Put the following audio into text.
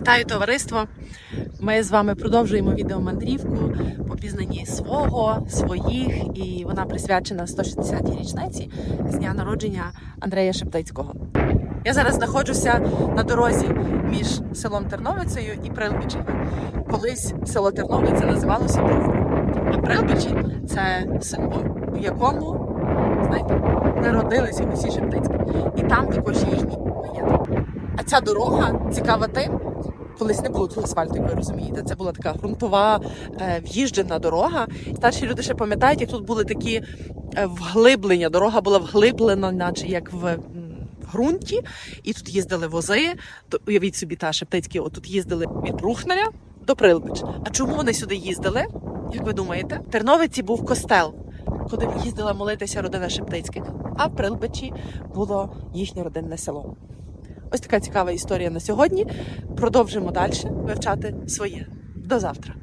Вітаю товариство! Ми з вами продовжуємо відеомандрівку по пізнанні свого, своїх, і вона присвячена 160-й річниці з дня народження Андрея Шептицького. Я зараз знаходжуся на дорозі між селом Терновицею і Прилбичами. Колись село Терновиця називалося Бровом, а Прилбичі це село, в якому, знаєте, народилися усі Шептицькі. І там також є їхній. А ця дорога цікава тим, колись не було тут асфальту, як ви розумієте. Це була така ґрунтова е, в'їжджена дорога. Старші люди ще пам'ятають, як тут були такі е, вглиблення. Дорога була вглиблена, наче як в. ґрунті, і тут їздили вози. Уявіть собі, та Шептицькі, от тут їздили від Брухналя до Прилбич. А чому вони сюди їздили? Як ви думаєте? В Терновиці був костел, куди їздила молитися родина Шептицьких, а в Прилбичі було їхнє родинне село. Ось така цікава історія на сьогодні. Продовжимо далі вивчати своє. До завтра.